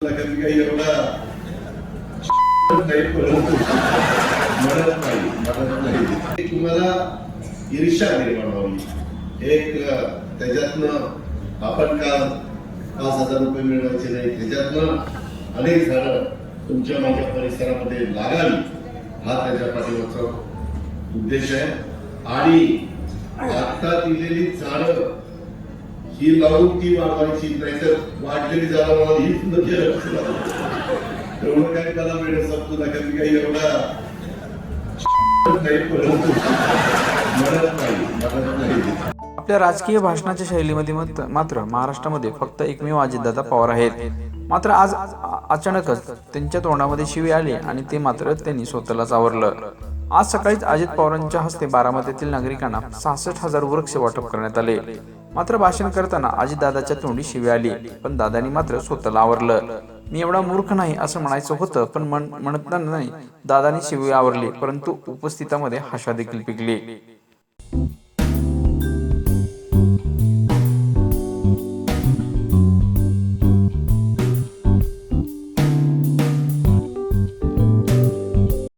कधी काही एवढा नाही म्हणत नाही म्हणत नाही तुम्हाला ईर्षा निर्माण व्हावी. एक त्याच्यातनं आपण का पाच हजार रुपये मिळवायचे नाही त्याच्यातनं अनेक झाडं तुमच्या माझ्या परिसरामध्ये लागावी हा त्याच्या पाठीमागचा उद्देश आहे. आणि आता दिलेली झाडं ही लावून ती वाढवायची नाहीतर वाढलेली जागा मला हीच नदी एवढं काय त्याला वेळ सांगतो ना मी काही एवढा नाही परंतु म्हणत नाही म्हणत नाही. आपल्या राजकीय भाषणाच्या शैलीमध्ये मात्र महाराष्ट्रामध्ये फक्त एकमेव अजितदादा पवार आहेत. मात्र आज अचानकच त्यांच्या तोंडामध्ये शिवी आली आणि ते मात्र त्यांनी स्वतःलाच आवरलं. आज सकाळीच अजित पवारांच्या हस्ते बारामतीतील नागरिकांना सहासष्ट हजार वृक्ष वाटप करण्यात आले. मात्र भाषण करताना अजितदादाच्या तोंडी शिवी आली पण दादानी मात्र स्वतःला आवरलं. मी एवढा मूर्ख नाही असं म्हणायचं होतं पण म्हण म्हणत नाही दादानी शिवी आवरली परंतु उपस्थितामध्ये हाशा देखील पिकली.